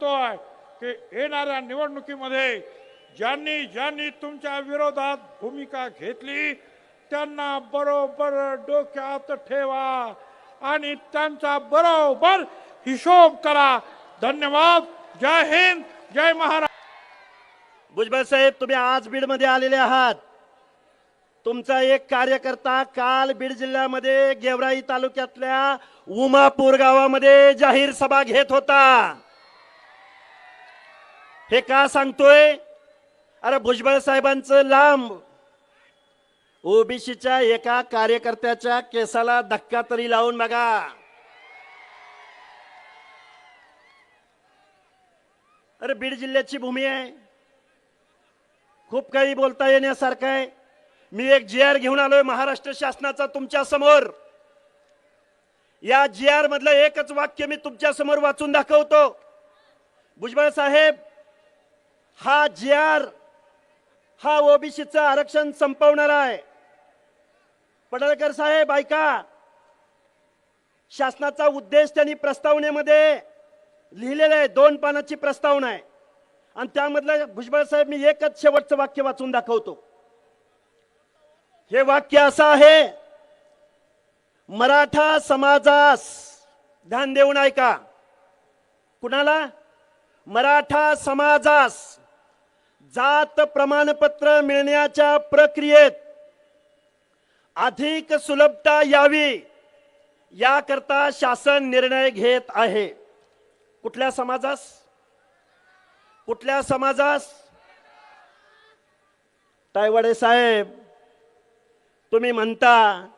की येणाऱ्या निवडणुकीमध्ये ज्यांनी ज्यांनी तुमच्या विरोधात भूमिका घेतली त्यांना बरोबर डोक्यात ठेवा आणि त्यांचा बरोबर हिशोब करा. धन्यवाद. जय हिंद. जय महाराज भुजबळ साहेब तुम्ही आज बीडमध्ये आलेले आहात. तुमचा एक कार्यकर्ता काल बीड जिल्ह्यामध्ये गेवराई तालुक्यातल्या उमापूर गावामध्ये जाहीर सभा घेत होता. हे का सांगतोय? अरे भुजबळ साहेबांचं लांब. ओबीसीच्या एका कार्यकर्त्याच्या केसाला धक्का तरी लावून बघा. अरे बीड जिल्ह्याची भूमी आहे. खूप काही बोलता येण्यासारखं आहे. मी एक जी आर घेऊन आलोय महाराष्ट्र शासनाचा तुमच्यासमोर. या जी आर मधलं एकच वाक्य मी तुमच्यासमोर वाचून दाखवतो. भुजबळ साहेब हा जी आर हा ओबीसीचं आरक्षण संपवणार आहे. पडळकर साहेब ऐका. शासनाचा उद्देश त्यांनी प्रस्तावनेमध्ये लिहिलेलं आहे दोन पानाची प्रस्तावना आहे. आणि त्यामधलं भुजबळ साहेब मी एकच शेवटचं वाक्य वाचून दाखवतो. हे वाक्य असं आहे मराठा समाजास ध्यान देऊन ऐका. कुणाला? मराठा समाजास. जात प्रमाणपत्र मिळण्याच्या प्रक्रियेत अधिक सुलभता यावी याकरता शासन निर्णय घेत आहे. कुठल्या समाजास? कुठल्या समाजास? तायवाडे साहेब तुम्ही म्हणता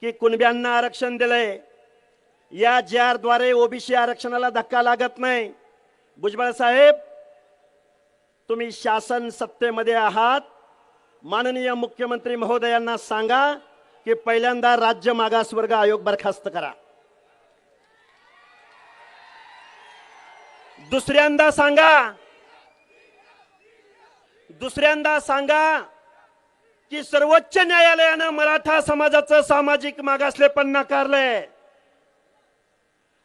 की कुणब्यांना आरक्षण दिलंय. या जे आरद्वारे ओबीसी आरक्षणाला धक्का लागत नाही. भुजबळ साहेब तुम्ही शासन सत्तेमध्ये आहात. माननीय मुख्यमंत्री महोदयांना सांगा की पहिल्यांदा राज्य मागासवर्ग आयोग बरखास्त करा. दुसऱ्यांदा सांगा. दुसऱ्यांदा सांगा की सर्वोच्च न्यायालयानं मराठा समाजाचं सामाजिक मागासलेपण नाकारलंय.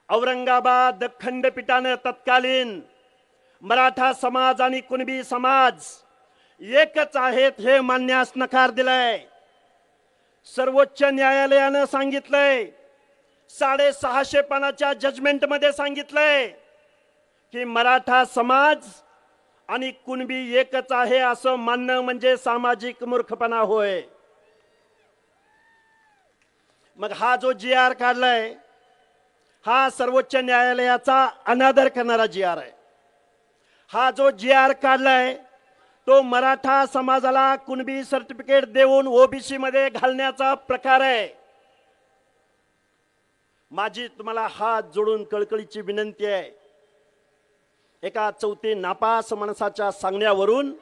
औरंगाबाद खंडपीठानं तत्कालीन मराठा समाज आणि कुणबी समाज एकच आहेत हे मानण्यास नकार दिलाय. सर्वोच्च न्यायालयानं सांगितलंय साडेसहाशे पानाच्या जजमेंटमध्ये सांगितलंय की मराठा समाज आणि कुणबी एकच आहे असं मानणं म्हणजे सामाजिक मूर्खपणा होय. मग हा जो जी आर काढलाय हा सर्वोच्च न्यायालयाचा अनादर करणारा जी आर आहे. हा जो जी आर काढलाय तो मराठा समाजाला कुणबी सर्टिफिकेट देऊन ओबीसी मध्ये घालण्याचा प्रकार आहे. माझी तुम्हाला हात जोडून कळकळीची विनंती आहे. एका चौथी नापास माणसाच्या सांगण्यावरून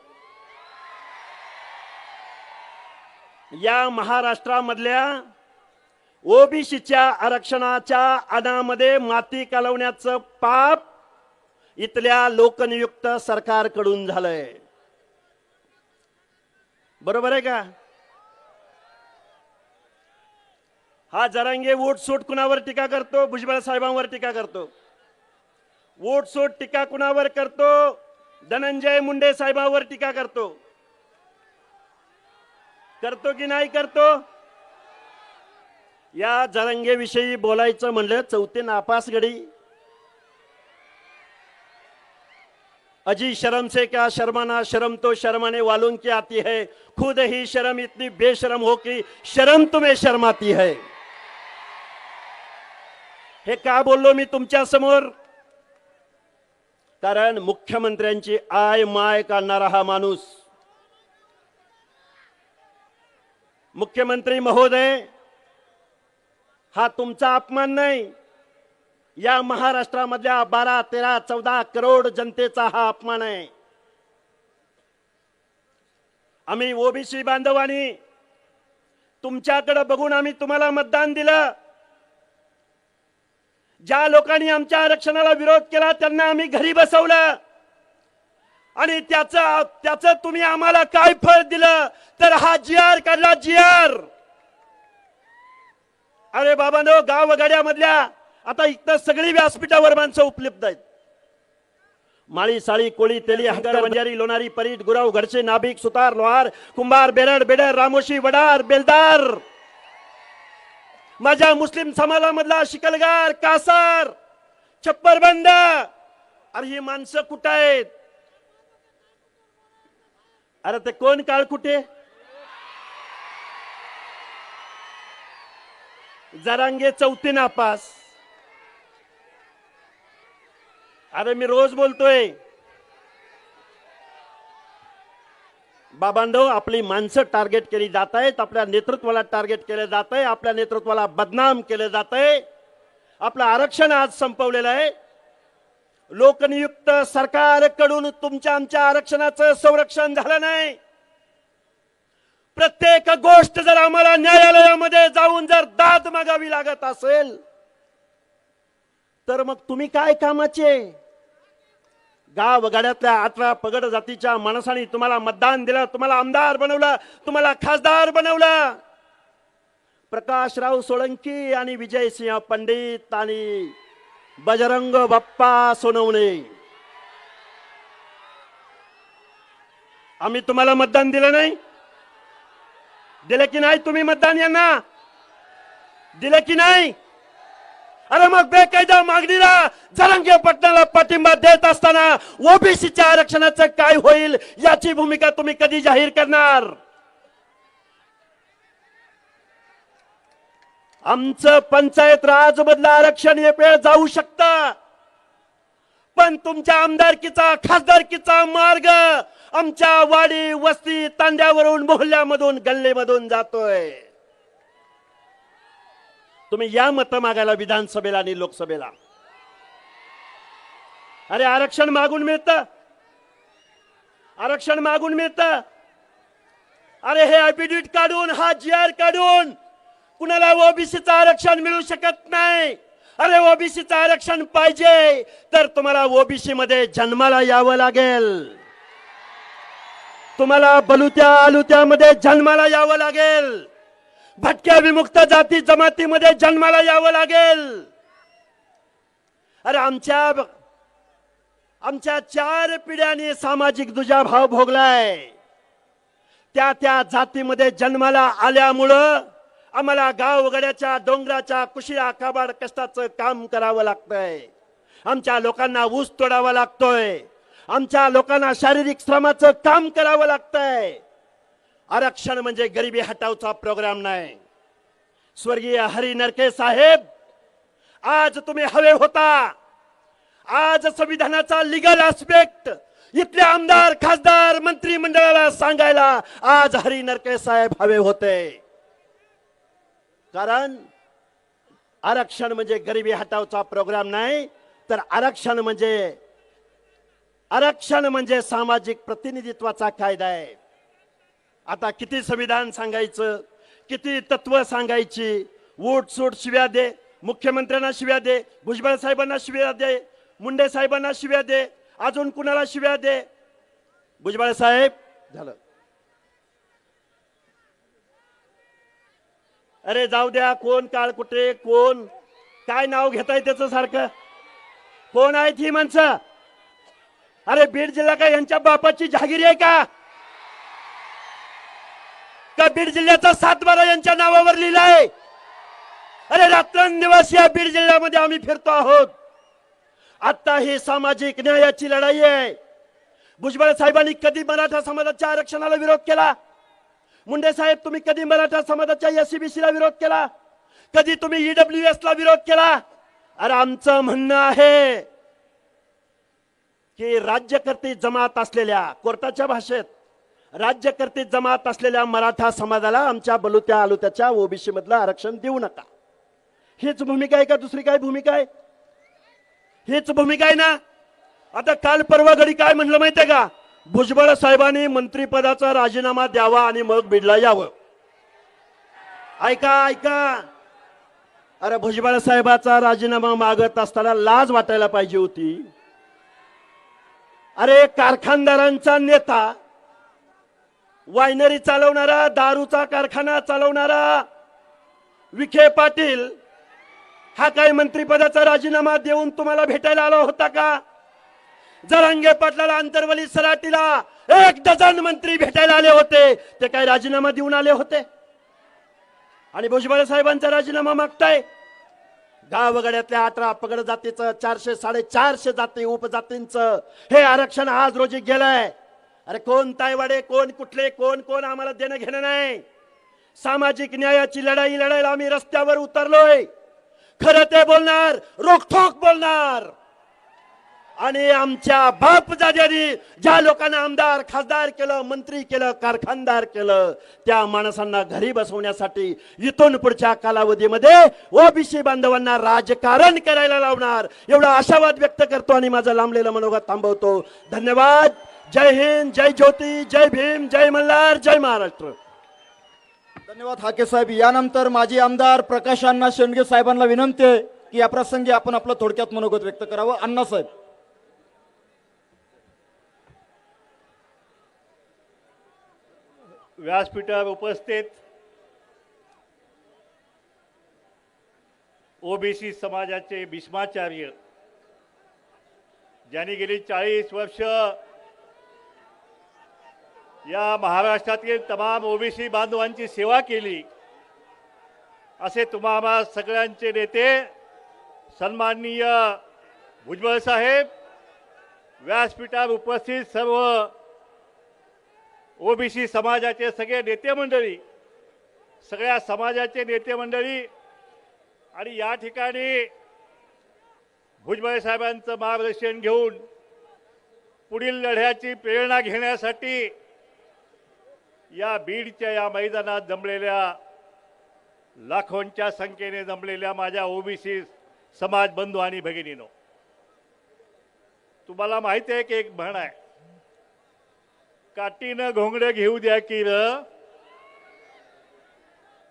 या महाराष्ट्रामधल्या ओबीसीच्या आरक्षणाच्या अनामध्ये माती कालवण्याचं पाप इथल्या लोकनियुक्त सरकारकडून झालंय. बरोबर आहे का? हा जरांगे वोट सूट कुणावर टीका करतो? भुजबळ साहेबांवर टीका करतो. वोट सूट टीका कुणावर करतो? धनंजय मुंडे साहेबांवर टीका करतो. करतो की नाही करतो? या जरंगेविषयी बोलायचं म्हणलं चौथे नापासगडी. अजी शर्म से क्या शर्माना? शर्म तो शर्माने वालों की आती है। खुद ही शर्म इतनी बेशरम हो कि शर्म तुम्हें शर्माती है। हे का बोललो मी तुमच्यासमोर? कारण मुख्यमंत्र्यांची आय माय काढणारा हा माणूस. मुख्यमंत्री महोदय हा तुमचा अपमान नाही. या महाराष्ट्रामधल्या बारा तेरा चौदा करोड जनतेचा हा अपमान आहे. आम्ही ओबीसी बांधवांनी तुमच्याकडे बघून आम्ही तुम्हाला मतदान दिलं. ज्या लोकांनी आमच्या आरक्षणाला विरोध केला त्यांना आम्ही घरी बसवलं. आणि त्याच त्याच तुम्ही आम्हाला काय फळ दिलं? तर हा जी आर काढला जी आर. अरे बाबानो गाव वगाड्यामधल्या आता इथं सगळी व्यासपीठावर माणसं उपलब्ध आहेत. माळी साळी कोळी तेली हगर बंजारी लोणारी परीट गुराव घडसे नाभिक सुतार लोहार कुंभार बेरड बेडर रामोशी वडार बेलदार. माझ्या मुस्लिम समाजामधला शिकलगार कासार छप्परबंद. अरे ही माणसं कुठं आहेत? अरे ते कोण काळ कुठे? जरांगे चौथी नापास. अरे मी रोज बोलतोय. बाबांडव आपली माणसं टार्गेट केली जात आहेत आपल्या नेतृत्वाला टार्गेट केलं जात आहे आपल्या नेतृत्वाला बदनाम केलं जात आहे. आपलं आरक्षण आज संपवलेलं आहे. लोकनियुक्त सरकारकडून तुमच्या आमच्या आरक्षणाचं संरक्षण झालं नाही. प्रत्येक गोष्ट जर आम्हाला न्यायालयामध्ये जाऊन जर दाद मागावी लागत असेल तर मग तुम्ही काय कामाचे? गाव गाड्यातल्या अठरा पगड जातीच्या माणसाने तुम्हाला मतदान दिलं तुम्हाला आमदार बनवलं तुम्हाला खासदार बनवलं. प्रकाशराव सोळंकी आणि विजयसिंह पंडित आणि बजरंग बाप्पा सोनवणे. आम्ही तुम्हाला मतदान दिलं नाही? दिलं की नाही तुम्ही मतदान यांना? दिलं की नाही? अरे मग बेकायदा मागणीला जरंगे पटणाला पाठिंबा देत असताना ओबीसीच्या आरक्षणाचं काय होईल याची भूमिका तुम्ही कधी जाहीर करणार? आमचं पंचायत राज मधलं आरक्षण हे वेळ जाऊ शकतं. पण तुमच्या आमदारकीचा खासदारकीचा मार्ग आमच्या वाडी वस्ती तांड्यावरून मोहल्ल्यामधून गल्लीमधून जातोय. तुम्ही या मतं मागायला विधानसभेला आणि लोकसभेला. अरे आरक्षण मागून मिळतं. आरक्षण मागून मिळतं. अरे हे ऍफिडेविट काढून हा जी आर काढून कुणाला ओबीसीचं आरक्षण मिळू शकत नाही. अरे ओबीसीचं आरक्षण पाहिजे तर तुम्हाला ओबीसी मध्ये जन्माला यावं लागेल. तुम्हाला बलुत्या आलुत्यामध्ये जन्माला यावं लागेल. भटक्या विमुक्त जाती जमातीमध्ये जन्माला यावं लागेल. अरे आमच्या आमच्या चार पिढ्यांनी सामाजिक दुजाभाव भोगलाय. त्या त्या जातीमध्ये जन्माला आल्यामुळं आम्हाला गावगड्याच्या डोंगराच्या कुशिया काबाड कष्टाचं काम करावं लागतंय. आमच्या लोकांना ऊस तोडावा लागतोय. आमच्या लोकांना शारीरिक श्रमाचं काम करावं लागतंय. आरक्षण म्हणजे गरिबी हटावचा प्रोग्राम नाही. स्वर्गीय हरी नरके साहेब आज तुम्ही हवे होता. आज संविधानाचा लिगल आस्पेक्ट इथले आमदार खासदार मंत्रिमंडळाला सांगायला आज हरी नरके साहेब हवे होते. कारण आरक्षण म्हणजे गरिबी हटावचा प्रोग्राम नाही तर आरक्षण म्हणजे आरक्षण म्हणजे सामाजिक प्रतिनिधित्वाचा कायदा आहे. आता किती संविधान सांगायचं किती तत्व सांगायची? वोट सूट शिव्या दे मुख्यमंत्र्यांना शिव्या दे भुजबळ साहेबांना शिव्या दे मुंडे साहेबांना शिव्या दे अजून कुणाला शिव्या दे? भुजबळ साहेब झालं. अरे जाऊ द्या कोण काळ कुठे कोण? काय नाव घेताय त्याचं सारखं? कोण आहेत ही माणसं? अरे बीड जिल्हा का यांच्या बापाची जहागिरी आहे का? का बीड जिल्ह्याचा सातबारा यांच्या नावावर लिहिलाय अरे रात्रंदिवस या बीड जिल्ह्यामध्ये आम्ही फिरतो आहोत. आता ही सामाजिक न्यायाची लढाई आहे. भुजबळ साहेबांनी कधी मराठा समाजाच्या आरक्षणाला विरोध केला? मुंडे साहेब तुम्ही कधी मराठा समाजाच्या एससीबीसीला विरोध केला? कधी तुम्ही ईडब्ल्यू एस ला विरोध केला? अरे आमचं म्हणणं आहे की राज्यकर्ते जमात असलेल्या कोर्टाच्या भाषेत राज्यकर्ते जमात असलेल्या मराठा समाजाला आमच्या बलुत्या आलुत्याच्या ओबीसी मधलं आरक्षण देऊ नका. हीच भूमिका आहे का दुसरी काय भूमिका आहे? हीच भूमिका आहे ना? आता काल परवा घडी काय म्हणलं माहितीये का? भुजबळ साहेबांनी मंत्रीपदाचा राजीनामा द्यावा आणि मग बिडला यावं. ऐका ऐका. अरे भुजबळ साहेबाचा राजीनामा मागत असताना लाज वाटायला पाहिजे होती. अरे कारखानदारांचा नेता वायनरी चालवणारा दारूचा कारखाना चालवणारा विखे पाटील हा काही मंत्रिपदाचा राजीनामा देऊन तुम्हाला भेटायला आला होता का? जरांगे पाटलाला आंतरवली सराटीला एक डझन मंत्री भेटायला आले होते. ते काय राजीनामा देऊन आले होते? आणि भुजबळ साहेबांचा राजीनामा मागताय? गावगड्यातल्या अठरा पगड जातीचं चारशे साडेचारशे जाती उपजातींचं हे आरक्षण आज रोजी गेलंय. अरे कोण तायवाडे कोण कुठले कोण कोण आम्हाला देणं घेणं नाही. सामाजिक न्यायाची लढाई लढायला आम्ही रस्त्यावर उतरलोय. खरं ते बोलणार रोखोक बोलणार. आणि आमच्या बाप दाद्यांनी ज्या लोकांना आमदार खासदार केलं मंत्री केलं कारखानदार केलं त्या माणसांना घरी बसवण्यासाठी इथून पुढच्या कालावधीमध्ये ओबीसी बांधवांना राजकारण करायला लावणार. एवढा आशावाद व्यक्त करतो आणि माझं लांबलेलं मनोगत थांबवतो. धन्यवाद. जय हिंद जय ज्योती जय भीम जय मल्हार जय महाराष्ट्र. धन्यवाद हाके साहेब. यानंतर माजी आमदार प्रकाश अण्णा शेंडगे साहेबांना विनंती आहे की या प्रसंगी आपण आपलं थोडक्यात मनोगत व्यक्त करावं. अण्णा साहेब. व्यासपीठावर उपस्थित ओबीसी समाजाचे भीष्माचार्य ज्यांनी गेली चाळीस वर्ष या महाराष्ट्रातील तमाम ओबीसी बांधवांची सेवा केली. असे तुम्हाला सगळ्यांचे नेते सन्माननीय भुजबळ साहेब व्यासपीठावर उपस्थित सर्व ओबीसी समाजाचे सगळे नेते मंडळी सगळ्या समाजाचे नेते मंडळी आणि या ठिकाणी भुजबळ साहेबांचं मार्गदर्शन घेऊन पुढील लढ्याची प्रेरणा घेण्यासाठी या बीडच्या या मैदानात जमलेल्या लाखोंच्या संख्येने जमलेल्या माझ्या ओबीसी समाज बंधू आणि भगिनीनो तुम्हाला माहिती आहे की एक म्हण आहे काटीनं घोंगडे घेऊ द्या की र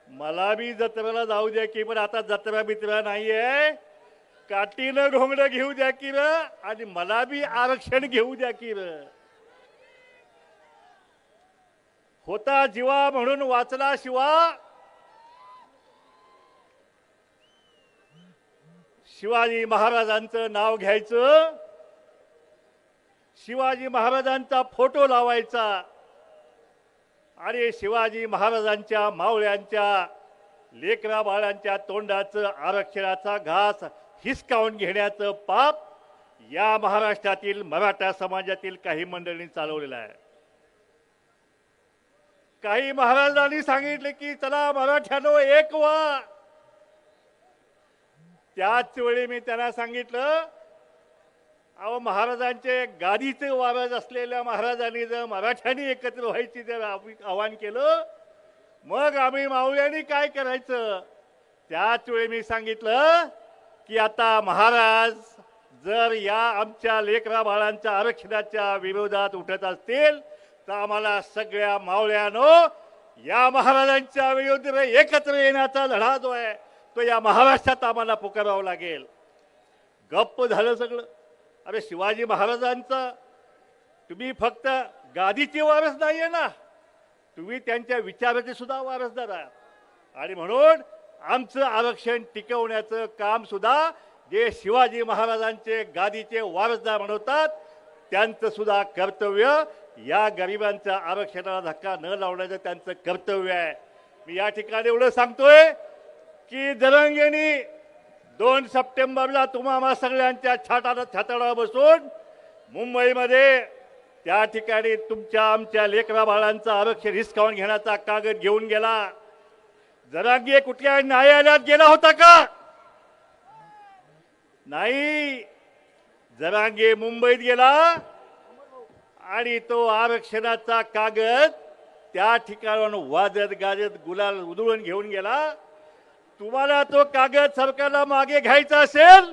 मला बी जत्रेला जाऊ द्या की पण आता जत्रा बित्रा नाहीये. काटीनं घोंगडं घेऊ द्या की र आणि मला बी आरक्षण घेऊ द्या की र होता जीवा म्हणून वाचला शिवा. शिवाजी महाराजांचं नाव घ्यायचं. शिवाजी महाराजांचा फोटो लावायचा. आणि शिवाजी महाराजांच्या मावळ्यांच्या लेकरा बाळांच्या तोंडाचं आरक्षणाचा घास हिसकावून घेण्याचं पाप या महाराष्ट्रातील मराठा समाजातील काही मंडळींनी चालवलेलं आहे. काही महाराजांनी सांगितले की चला मराठ्यानो एक वा. त्याच वेळी मी त्यांना सांगितलं अहो महाराजांचे गादीचे वारस असलेल्या महाराजांनी जर मराठ्यांनी एकत्र व्हायची जर आव- आवाहन केलं मग आम्ही मावळ्यांनी काय करायचं? त्याच वेळी मी सांगितलं की आता महाराज जर या आमच्या लेकरा बाळांच्या आरक्षणाच्या विरोधात उठत असतील तर आम्हाला सगळ्या मावळ्यानो या महाराजांच्या विरुद्ध एकत्र येण्याचा लढा जो आहे तो या महाराष्ट्रात आम्हाला पुकारावा लागेल. गप्प झालं सगळं. अरे शिवाजी महाराजांचं तुम्ही फक्त गादीची वारस नाहीये ना तुम्ही त्यांच्या विचाराचे सुद्धा वारसदार आहात. आणि म्हणून आमचं आरक्षण टिकवण्याचं काम सुद्धा जे शिवाजी महाराजांचे गादीचे वारसदार म्हणवतात त्यांचं सुद्धा कर्तव्य या गरिबांच्या आरक्षणाला धक्का न लावण्याचं त्यांचं कर्तव्य आहे. मी या ठिकाणी एवढं सांगतोय की जरंगेनी दोन सप्टेंबरला तुम्हाला सगळ्यांच्या छाटाला छाताडावर बसून मुंबईमध्ये त्या ठिकाणी तुमच्या आमच्या लेकरा बाळांचं आरक्षण हिसकावून घेण्याचा कागद घेऊन गेला. जरांगे कुठल्या न्यायालयात गेला होता का? नाही. जरांगे मुंबईत गेला. आणि तो आरक्षणाचा कागद त्या ठिकाणाहून वाजत गाजत गुलाल उधळून घेऊन गेला. तुम्हाला तो कागद सरकारला मागे घ्यायचा असेल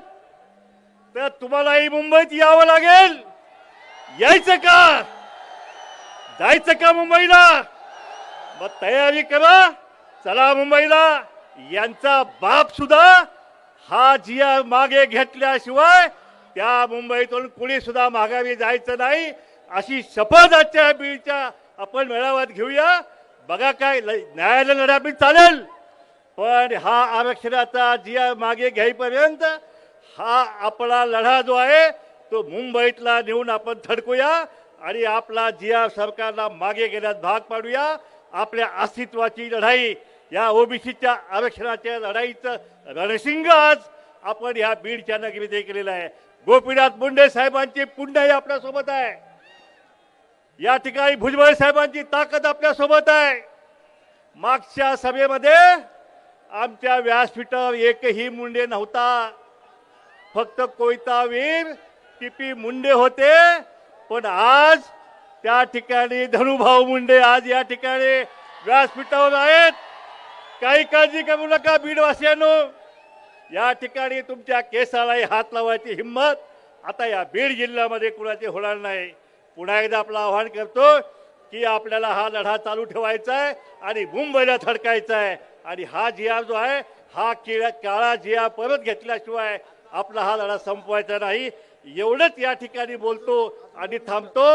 तर तुम्हालाही मुंबईत यावं लागेल. यायचं का? जायचं का मुंबईला? मग तयारी करा. चला मुंबईला. यांचा बाप सुद्धा हा जिया मागे घेतल्याशिवाय त्या मुंबईतून कुणी सुद्धा माघारी जायचं नाही. अशी शपथ आजच्या बीडच्या आपण मेळाव्यात घेऊया. बघा काय न्यायालय लढा बिल चालेल. पण हा आरक्षणाचा जिया मागे घ्यायपर्यंत हा आपला लढा जो आहे तो मुंबईतला नेऊन आपण थडकूया आणि आपला जिया सरकारला मागे घेण्यात भाग पाडूया. आपल्या अस्तित्वाची लढाई या ओबीसीच्या आरक्षणाच्या लढाईचं रणसिंग आज आपण ह्या बीडच्या नगरीत केलेलं आहे. गोपीनाथ मुंडे साहेबांची पुण्याही आपल्यासोबत आहे. या ठिकाणी भुजबळ साहेबांची ताकद आपल्यासोबत आहे. मागच्या सभेमध्ये आमच्या व्यासपीठावर एकही मुंडे नव्हता. फक्त कोयतावीर टीपी मुंडे होते. पण आज त्या ठिकाणी धनुभाऊ मुंडे आज या ठिकाणी व्यासपीठावर आहेत. काही काळजी करू नका बीडवासियांनो. या ठिकाणी तुमच्या केसालाही हात लावायची हिंमत. आता या बीड जिल्ह्यामध्ये कुणाची होणार नाही. पुन्हा एकदा आपलं आव्हान करतो की आपल्याला हा लढा चालू ठेवायचा आहे आणि मुंबईला थडकायचा आहे आणि हा जिया जो आहे हा किळा काळा जिया परत घेतल्याशिवाय आपला हा लढा संपवायचा नाही. एवढंच या ठिकाणी बोलतो आणि थांबतो.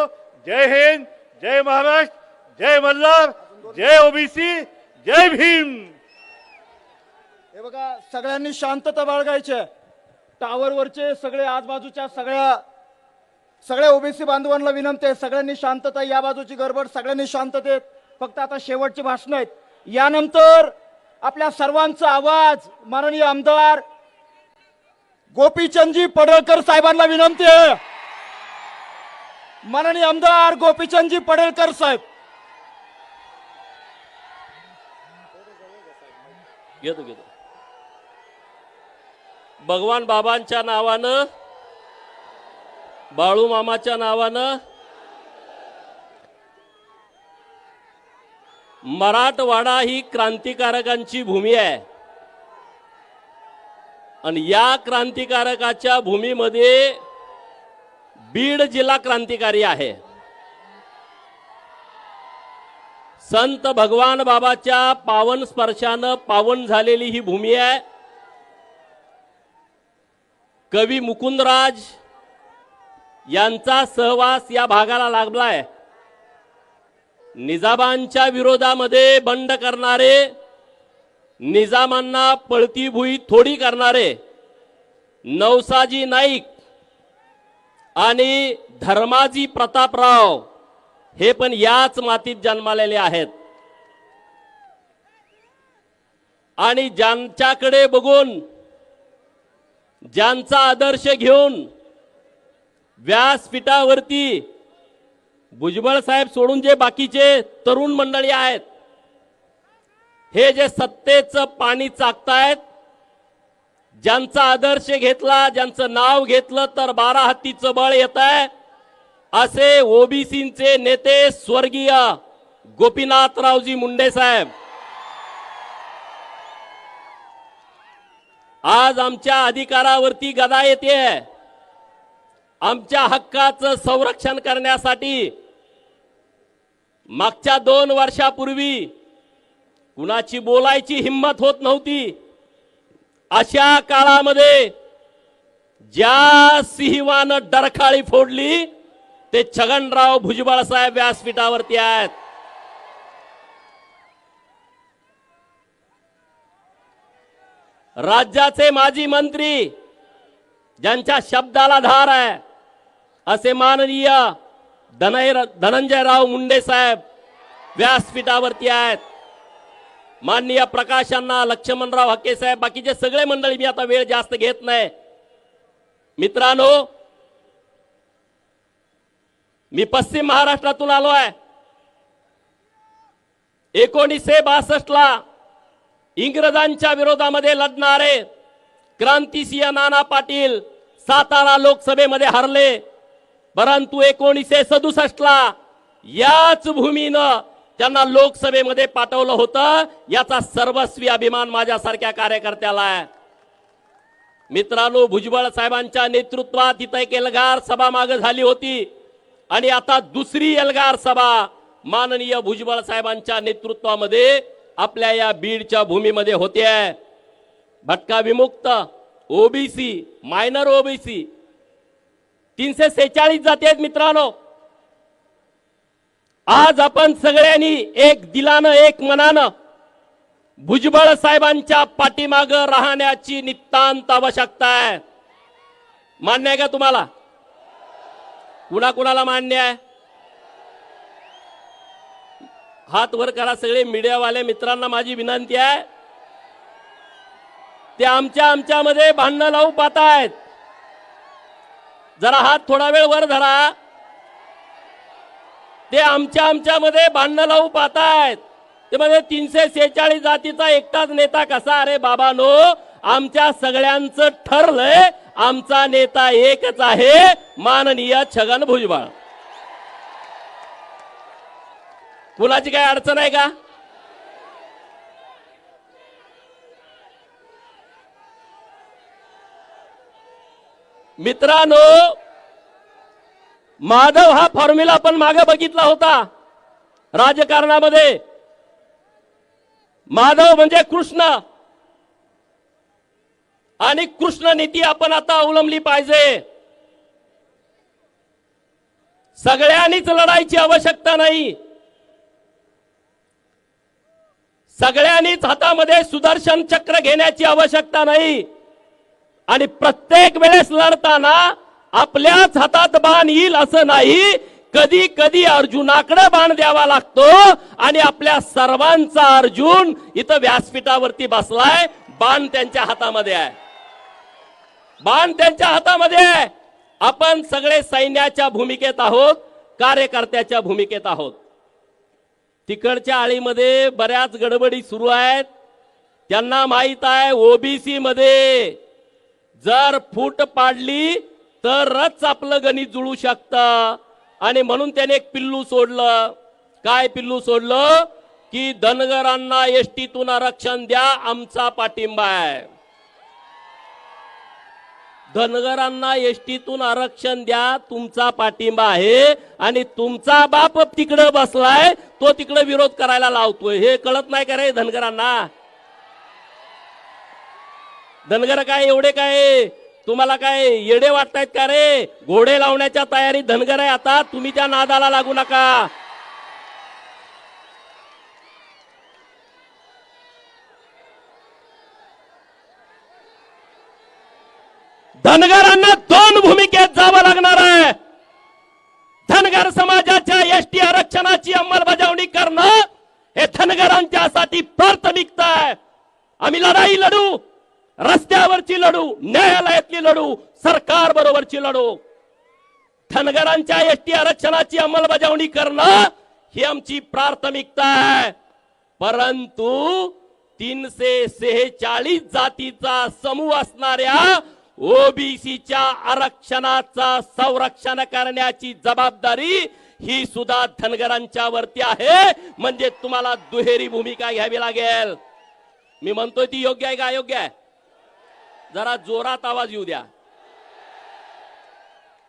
जय हिंद जय महाराष्ट्र जय मल्हार जय ओबीसी जय भीम. हे बघा सगळ्यांनी शांतता बाळगायची टावरवरचे सगळे आजबाजूच्या सगळ्या सगळ्या ओबीसी बांधवांना विनंती आहे सगळ्यांनी शांतता या बाजूची गडबड सगळ्यांनी शांततेत फक्त आता शेवटची भाषण आहेत. यानंतर आपल्या सर्वांचा आवाज माननीय आमदार गोपीचंदजी पडळकर साहेबांना विनंती आहे. माननीय आमदार गोपीचंदजी पडळकर साहेब. घेतो घेतो. भगवान बाबांच्या नावानं बाळू मामाच्या नावानं मराठवाडा ही क्रांतिकारकांची भूमी आहे. आणि या क्रांतिकारकाच्या भूमीमध्ये बीड जिल्हा क्रांतिकारी आहे. संत भगवान बाबाच्या पावन स्पर्शानं पावन झालेली ही भूमी आहे. कवी मुकुंदराज यांचा सहवास या भागाला लागलाय. निजामांच्या विरोधामध्ये बंड करणारे निजामांना पळतीभुई थोडी करणारे नवसाजी नाईक आणि धर्माजी प्रतापराव हे पण याच मातीत जन्मालेले आहेत. आणि ज्यांच्याकडे बघून ज्यांचा आदर्श घेऊन व्यासपीठावरती भुजबळ साहेब सोडून जे बाकीचे तरुण मंडळी आहेत हे जे सत्तेचं पाणी चाकतायत ज्यांचा आदर्श घेतला ज्यांचं नाव घेतलं तर बारा हत्तीचं बळ येत आहे असे ओबीसीचे नेते स्वर्गीय गोपीनाथरावजी मुंडे साहेब. आज आमच्या अधिकारावरती गदा येते आमच्या हक्काचं संरक्षण करण्यासाठी मागच्या दोन वर्षापूर्वी कुणाची बोलायची हिंमत होत नव्हती अशा काळामध्ये ज्या सिंहवानं डरखाळी फोडली ते छगनराव भुजबळ साहेब व्यासपीठावरती आहेत. राज्याचे माजी मंत्री ज्यांच्या शब्दाला धार आहे असे माननीय धनय धनंजयराव मुंडे साहेब व्यासपीठावरती आहेत. माननीय प्रकाशांना लक्ष्मणराव हक्के साहेब बाकीचे सगळे मंडळी मी आता वेळ जास्त घेत नाही. मित्रांनो मी पश्चिम महाराष्ट्रातून आलो आहे एकोणीसशे बासष्ट ला इंग्रजांच्या विरोधामध्ये लढणारे क्रांतिसिंह नाना पाटील सातारा लोकसभेमध्ये हरले. परंतु एकोणीसशे सदुसष्ट ला याच भूमीनं त्यांना लोकसभेमध्ये पाठवलं होतं. याचा सर्वस्वी अभिमान माझ्यासारख्या कार्यकर्त्याला आहे. मित्रांनो भुजबळ साहेबांच्या नेतृत्वात इथं एक एल्गार सभा माग झाली होती. आणि आता दुसरी एल्गार सभा माननीय भुजबळ साहेबांच्या नेतृत्वामध्ये आपल्या या बीडच्या भूमीमध्ये होते. आहे भटका विमुक्त ओबीसी मायनर ओबीसी तीनशे सेहेचाळीस जाती आहेत मित्रांनो. आज आपण सगळ्यांनी एक दिलानं एक मनानं भुजबळ साहेबांच्या पाठीमाग राहण्याची नितांत आवश्यकता आहे. मान्य आहे का तुम्हाला? कुणा कुणाला मान्य आहे? हात वर करा सगळे मीडियावाले मित्रांना माझी विनंती आहे. ते आमच्या आमच्यामध्ये भांडणं लावू पाहतायत. जरा हात थोडा वेळ वर धरा. ते आमच्या आमच्यामध्ये भांडणं लावू पाहतायत. ते म्हणजे तीनशे सेहेचाळीस जातीचा एकटाच नेता कसा? अरे बाबानो आमच्या सगळ्यांचं ठरलंय आमचा नेता एकच आहे माननीय छगन भुजबळ. कुणाची काय अडचण आहे का? मित्रांनो माधव हा फॉर्म्युला आपण मागे बघितला होता राजकारणामध्ये. माधव म्हणजे कृष्ण. आणि कृष्ण नीती आपण आता अवलंबली पाहिजे. सगळ्यांनीच लढायची आवश्यकता नाही. सगळ्यांनीच हातामध्ये सुदर्शन चक्र घेण्याची आवश्यकता नाही. आणि प्रत्येक वेळेस लढताना आपल्याच हातात बाण येईल असं नाही. कधी कधी अर्जुनाकडे बाण द्यावा लागतो आणि आपल्या सर्वांचा अर्जुन इथं व्यासपीठावरती बसलाय. बाण त्यांच्या हातामध्ये आहे. बाण त्यांच्या हातामध्ये आहे. आपण सगळे सैन्याच्या भूमिकेत आहोत कार्यकर्त्याच्या भूमिकेत आहोत. तिकडच्या आळीमध्ये बऱ्याच गडबडी सुरू आहेत. त्यांना माहीत आहे ओबीसी मध्ये जर फूट पाडली तरच आपलं गणित जुळू शकतं. आणि म्हणून त्याने एक पिल्लू सोडलं. काय पिल्लू सोडलं? की धनगरांना एसटीतून आरक्षण द्या आमचा पाठिंबा आहे. धनगरांना एसटीतून आरक्षण द्या तुमचा पाठिंबा आहे. आणि तुमचा बाप तिकडं बसलाय तो तिकडे विरोध करायला लावतोय. हे कळत नाही का रे धनगरांना? धनगर काय एवढे काय? तुम्हाला काय येडे वाटतायत का रे? घोडे लावण्याच्या तयारी धनगर आहे आता तुम्ही त्या नादाला लागू नका. धनगरांना दोन भूमिकेत जावं लागणार आहे. धनगर समाजाच्या एसटी आरक्षणाची अंमलबजावणी करणं हे धनगरांच्यासाठी प्राथमिकता आहे. आम्ही लढाई लढू. रस्त्यावरची लढू न्यायालयातली लढू सरकार बरोबरची लढू. धनगरांच्या एसटी आरक्षणाची अंमलबजावणी करणं ही आमची प्राथमिकता आहे. परंतु तीनशे सेहेचाळीस जातीचा समूह असणाऱ्या ओबीसीच्या आरक्षणाचा संरक्षण करण्याची जबाबदारी ही सुद्धा धनगरांच्या वरती आहे. म्हणजे तुम्हाला दुहेरी भूमिका घ्यावी लागेल. मी म्हणतोय ती योग्य आहे का अयोग्य आहे? जरा जोरात आवाज येऊ द्या.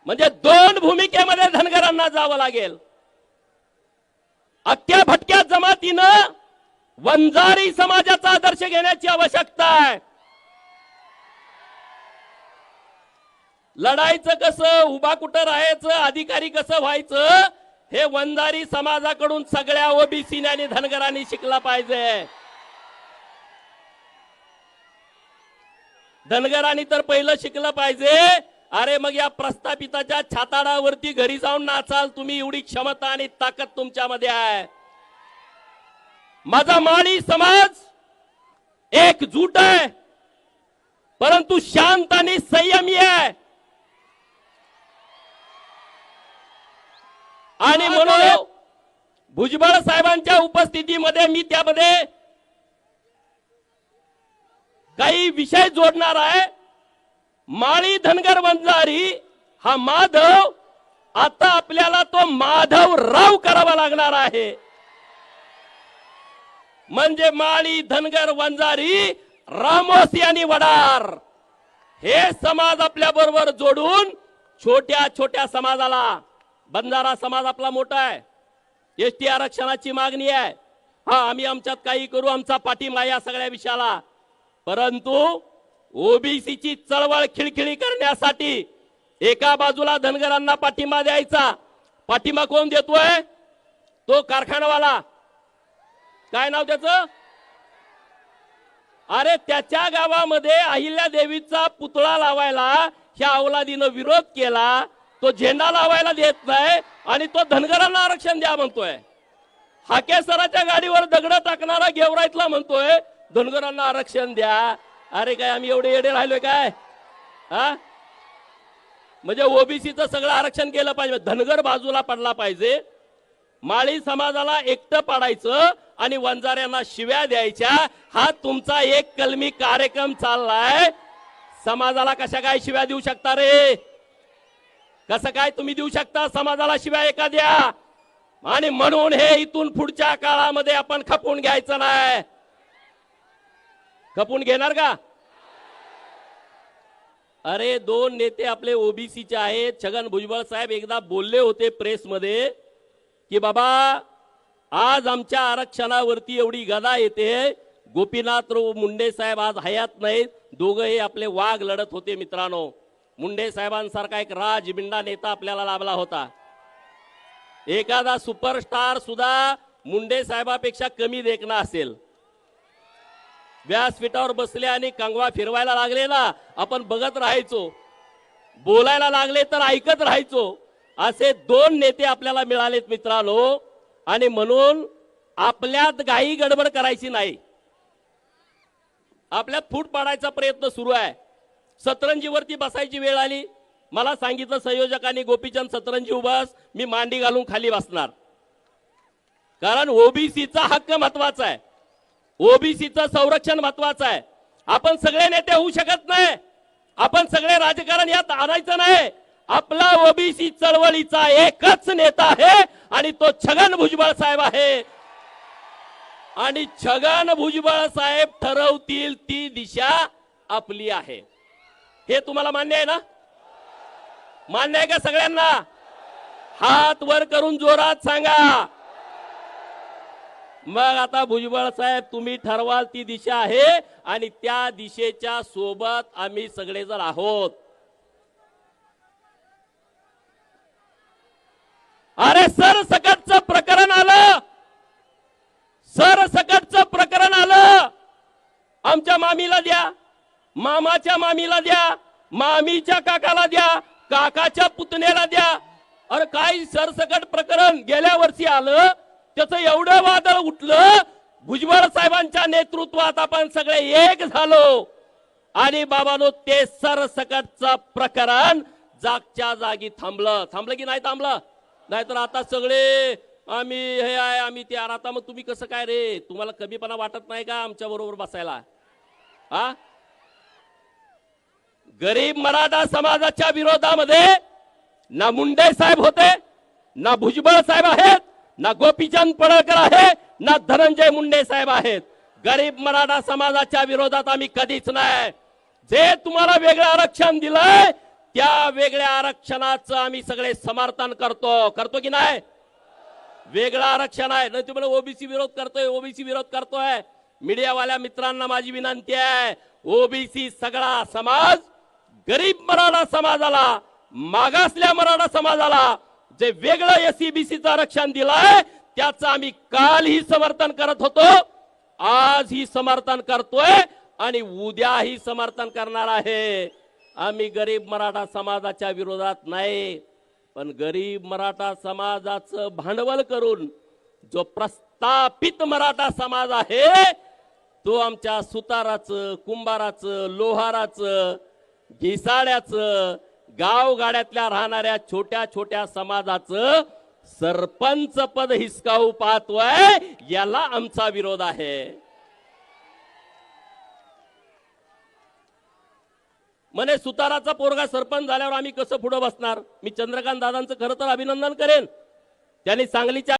म्हणजे दोन भूमिकेमध्ये धनगरांना जावं लागेल. अख्ख्या भटक्या जमातीनं वंजारी समाजाचा आदर्श घेण्याची आवश्यकता आहे. लढायचं कसं उभा कुठं राहायचं अधिकारी कसं व्हायचं हे वंजारी समाजाकडून सगळ्या ओबीसीने आणि धनगरांनी शिकला पाहिजे. धनगरांनी तर पहिलं शिकलं पाहिजे. अरे मग या प्रस्थापिताच्या छाताडावरती घरी जाऊन नाचाल तुम्ही एवढी क्षमता आणि ताकद तुमच्यामध्ये आहे. माझा माळी समाज एकजूट आहे परंतु शांत आणि संयमी आहे. आणि म्हणून भुजबळ साहेबांच्या उपस्थितीमध्ये मी त्यामध्ये काही विषय जोडणार आहे. माळी धनगर वंजारी हा माधव आता आपल्याला तो माधव राव करावा लागणार आहे. म्हणजे माळी धनगर वंजारी रामोसी आणि वडार हे समाज आपल्या बरोबर जोडून छोट्या छोट्या समाजाला बंजारा समाज आपला मोठा आहे. एसटी आरक्षणाची मागणी आहे. हा आम्ही आमच्यात काही करू आमचा पाठिंबा या सगळ्या विषयाला. परंतु ओबीसीची चळवळ खिळखिळी करण्यासाठी एका बाजूला धनगरांना पाठिंबा द्यायचा. पाठिंबा कोण देतोय? तो कारखानावाला. काय नाव त्याचं? अरे त्याच्या गावामध्ये अहिल्या देवीचा पुतळा लावायला ह्या अवलादीनं विरोध केला. तो झेंडा लावायला देत नाही आणि तो धनगरांना आरक्षण द्या म्हणतोय. हाकेसराच्या गाडीवर दगड टाकणारा गेवराईतला म्हणतोय. धनगरांना आरक्षण द्या. अरे काय आम्ही एवढे येडे राहिलोय काय? हा? म्हणजे ओबीसीचं सगळं आरक्षण केलं पाहिजे. धनगर बाजूला पडला पाहिजे. माळी समाजाला एकटं पाडायचं आणि वंजाऱ्यांना शिव्या द्यायच्या हा तुमचा एक कलमी कार्यक्रम चाललाय. समाजाला कशा काय शिव्या देऊ शकता रे? कसं काय तुम्ही देऊ शकता? समाजाला शिव्या एखाद्या आणि म्हणून हे इथून पुढच्या काळामध्ये आपण खपून घ्यायचं नाही. खपून घेणार का? अरे दोन नेते आपले ओबीसीचे आहेत. छगन भुजबळ साहेब एकदा बोलले होते प्रेसमध्ये की बाबा आज आमच्या आरक्षणावरती एवढी गदा येते. गोपीनाथ मुंडे साहेब आज हयात नाहीत. दोघंही आपले वाघ लढत होते मित्रांनो. मुंडे साहेबांसारखा एक राजबिंडा नेता आपल्याला लाभला होता. एखादा सुपरस्टार सुद्धा मुंडे साहेबापेक्षा कमी देखना असेल. व्यासपीठावर बसले आणि कंगवा फिरवायला लागले ना आपण बघत राहायचो. बोलायला लागले तर ऐकत राहायचो. असे दोन नेते आपल्याला मिळालेत मित्रांनो. आणि म्हणून आपल्यात घाई गडबड करायची नाही. आपल्यात फूट पाडायचा प्रयत्न सुरू आहे. सतरंजीवरती बसायची वेळ आली. मला सांगितलं संयोजकांनी गोपीचंद सतरंजी उभास मी मांडी घालून खाली बसणार. कारण ओबीसीचा हक्क महत्त्वाचा आहे. ओबीसीचं संरक्षण महत्वाचं आहे. आपण सगळे नेते होऊ शकत नाही. आपण सगळे राजकारण यात आणायचं नाही. आपला ओबीसी चळवळीचा एकच नेता आहे आणि तो छगन भुजबळ साहेब आहे. आणि छगन भुजबळ साहेब ठरवतील ती दिशा आपली आहे. हे तुम्हाला मान्य आहे ना? मान्य आहे का सगळ्यांना? हात वर करून जोरात सांगा. मग आता भुजबळ साहेब तुम्ही ठरवाल ती दिशा आहे आणि त्या दिशेच्या सोबत आम्ही सगळेजण आहोत. अरे सर सकटचं प्रकरण आलं. सर सकटचं प्रकरण आलं. आमच्या मामीला द्या. मामाच्या मामीला द्या. मामीच्या काकाला द्या. काकाच्या पुतण्याला द्या. अरे काय सरसकट प्रकरण गेल्या वर्षी आलं? त्याचं एवढं वादळ उठलं भुजबळ साहेबांच्या नेतृत्वात आपण सगळे एक झालो. आणि बाबानो ते सरसकटचं प्रकरण जागच्या जागी थांबलं. थांबलं की नाही थांबलं? नाहीतर आता सगळे आम्ही हे आहे आम्ही ते आता मग तुम्ही कसं काय रे? तुम्हाला कमीपणा वाटत नाही का आमच्या बरोबर बसायला? हा? गरीब मराठा समाजाच्या विरोधामध्ये ना मुंडे साहेब होते ना भुजबळ साहेब आहेत ना गोपीचंद पडळकर आहे ना धनंजय मुंडे साहेब आहेत. गरीब मराठा समाजाच्या विरोधात आम्ही कधीच नाही. जे तुम्हाला वेगळं आरक्षण दिलंय त्या वेगळ्या आरक्षणाचं आम्ही सगळे समर्थन करतो. करतो की नाही? वेगळं आरक्षण आहे. नाही तुम्हाला ओबीसी विरोध करतोय ओबीसी विरोध करतोय. मीडियावाल्या मित्रांना माझी विनंती आहे ओबीसी सगळा समाज गरीब मराठा समाजाला मागासल्या मराठा समाजाला जे वेगळं एससीबीसीचं आरक्षण दिलंय त्याचं आम्ही कालही समर्थन करत होतो आजही समर्थन करतोय आणि उद्याही समर्थन करणार आहे. आम्ही गरीब मराठा समाजाच्या विरोधात नाही पण गरीब मराठा समाजाचं भांडवल करून जो प्रस्थापित मराठा समाज आहे तो आमच्या सुताराचं कुंभाराचं लोहाराचं घिसाड्याचं गावगाड्यातल्या राहणाऱ्या छोट्या छोट्या समाजाचं सरपंच पद हिसकावू पाहतोय याला आमचा विरोध आहे. म्हणे सुताराचा पोरगा सरपंच झाल्यावर आम्ही कसं पुढे बसणार? मी चंद्रकांत दादांचं खरं तर अभिनंदन करेन. त्यांनी सांगलीच्या